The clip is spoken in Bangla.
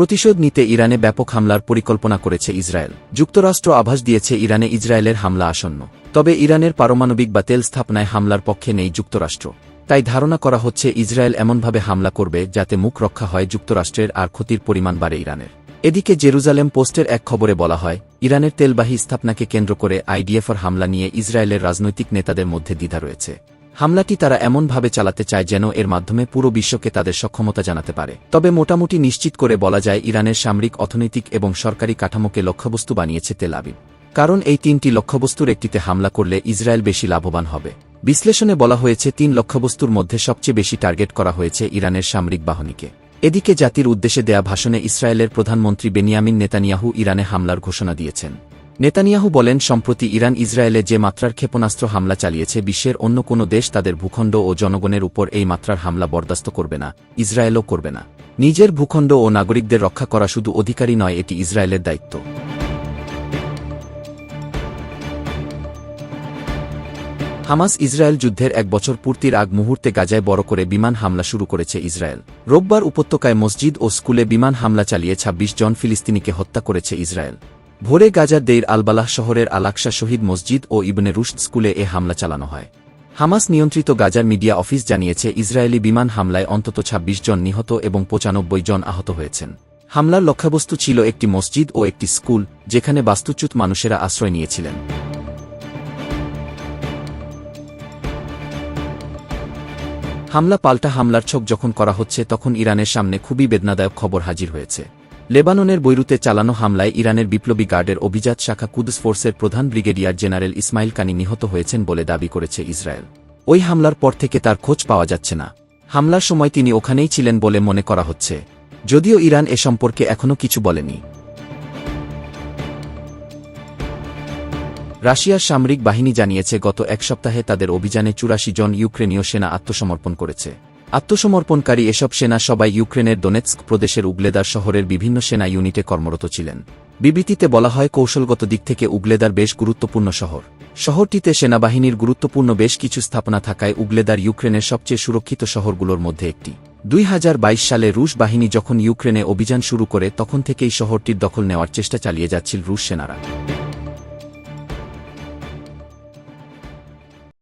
প্রতিশোধ নিতে ইরানে ব্যাপক হামলার পরিকল্পনা করেছে ইসরায়েল। যুক্তরাষ্ট্র আভাস দিয়েছে ইরানে ইসরায়েলের হামলা আসন্ন। তবে ইরানের পারমাণবিক বা তেল স্থাপনায় হামলার পক্ষে নেই যুক্তরাষ্ট্র। তাই ধারণা করা হচ্ছে ইসরায়েল এমনভাবে হামলা করবে যাতে মুখ রক্ষা হয় যুক্তরাষ্ট্রের আর ক্ষতির পরিমাণ বাড়ে ইরানের। এদিকে জেরুজালেম পোস্টের এক খবরে বলা হয়, ইরানের তেলবাহী স্থাপনাকে কেন্দ্র করে আইডিএফর হামলা নিয়ে ইসরায়েলের রাজনৈতিক নেতাদের মধ্যে দ্বিধা রয়েছে। হামলাটি তারা এমনভাবে চালাতে চায় যেন এর মাধ্যমে পুরো বিশ্বকে তাদের সক্ষমতা জানাতে পারে। তবে মোটামুটি নিশ্চিত করে বলা যায়, ইরানের সামরিক, অর্থনৈতিক এবং সরকারি কাঠামোকে লক্ষ্যবস্তু বানিয়েছে তেল আবিব। কারণ এই তিনটি লক্ষ্যবস্তুর একটিতে হামলা করলে ইসরায়েল বেশি লাভবান হবে। বিশ্লেষণে বলা হয়েছে, তিন লক্ষ্যবস্তুর মধ্যে সবচেয়ে বেশি টার্গেট করা হয়েছে ইরানের সামরিক বাহিনীকে। এদিকে জাতির উদ্দেশ্যে দেয়া ভাষণে ইসরায়েলের প্রধানমন্ত্রী বেনিয়ামিন নেতানিয়াহু ইরানে হামলার ঘোষণা দিয়েছেন। নেতানিয়াহু বলেন, সম্প্রতি ইরান ইসরায়েলে যে মাত্রার ক্ষেপণাস্ত্র হামলা চালিয়েছে, বিশ্বের অন্য কোনো দেশ তাদের ভূখণ্ড ও জনগণের উপর এই মাত্রার হামলা বরদাস্ত করবে না, ইসরায়েলও করবে না। নিজের ভূখণ্ড ও নাগরিকদের রক্ষা করা শুধু অধিকারী নয়, এটি ইসরায়েলের দায়িত্ব। হামাস ইসরায়েল যুদ্ধের এক বছর পূর্তির আগ মুহূর্তে গাজায় বড় করে বিমান হামলা শুরু করেছে ইসরায়েল। রোববার উপত্যকায় মসজিদ ও স্কুলে বিমান হামলা চালিয়ে ২৬ জন ফিলিস্তিনিকে হত্যা করেছে ইসরায়েল। ভোরে গাজার দেইর আলবালাহ শহরের আলাকসা শহীদ মসজিদ ও ইবনে রুশদ স্কুলে এ হামলা চালানো হয়। হামাস নিয়ন্ত্রিত গাজার মিডিয়া অফিস জানিয়েছে, ইসরায়েলি বিমান হামলায় অন্তত ২৬ জন নিহত এবং পঁচানব্বই জন আহত হয়েছেন। হামলার লক্ষ্যবস্তু ছিল একটি মসজিদ ও একটি স্কুল, যেখানে বাস্তুচ্যুত মানুষেরা আশ্রয় নিয়েছিলেন। হামলা পাল্টা হামলার ছক যখন করা হচ্ছে, তখন ইরানের সামনে খুবই বেদনাদায়ক খবর হাজির হয়েছে। লেবাননের বৈরুতে চালানো হামলায় ইরানের বিপ্লবী গার্ডের অভিজাত শাখা কুদস ফোর্সের প্রধান ব্রিগেডিয়ার জেনারেল ইসমাইল কানি নিহত হয়েছেন বলে দাবি করেছে ইসরায়েল। ওই হামলার পর থেকে তার খোঁজ পাওয়া যাচ্ছে না। হামলার সময় তিনি ওখানেই ছিলেন বলে মনে করা হচ্ছে। যদিও ইরান এ সম্পর্কে এখনও কিছু বলেনি। রাশিয়ার সামরিক বাহিনী জানিয়েছে, গত এক সপ্তাহে তাদের অভিযানে চুরাশি জন ইউক্রেনীয় সেনা আত্মসমর্পণ করেছে। আত্মসমর্পণকারী এসব সেনা সবাই ইউক্রেনের দোনেৎস্ক প্রদেশের উগলেদার শহরের বিভিন্ন সেনা ইউনিটে কর্মরত ছিলেন। বিবৃতিতে বলা হয়, কৌশলগত দিক থেকে উগলেদার বেশ গুরুত্বপূর্ণ শহর। শহরটিতে সেনাবাহিনীর গুরুত্বপূর্ণ বেশ কিছু স্থাপনা থাকায় উগলেদার ইউক্রেনের সবচেয়ে সুরক্ষিত শহরগুলোর মধ্যে একটি। দুই হাজার বাইশ সালে রুশ বাহিনী যখন ইউক্রেনে অভিযান শুরু করে, তখন থেকেই শহরটির দখল নেওয়ার চেষ্টা চালিয়ে যাচ্ছিল রুশ সেনারা।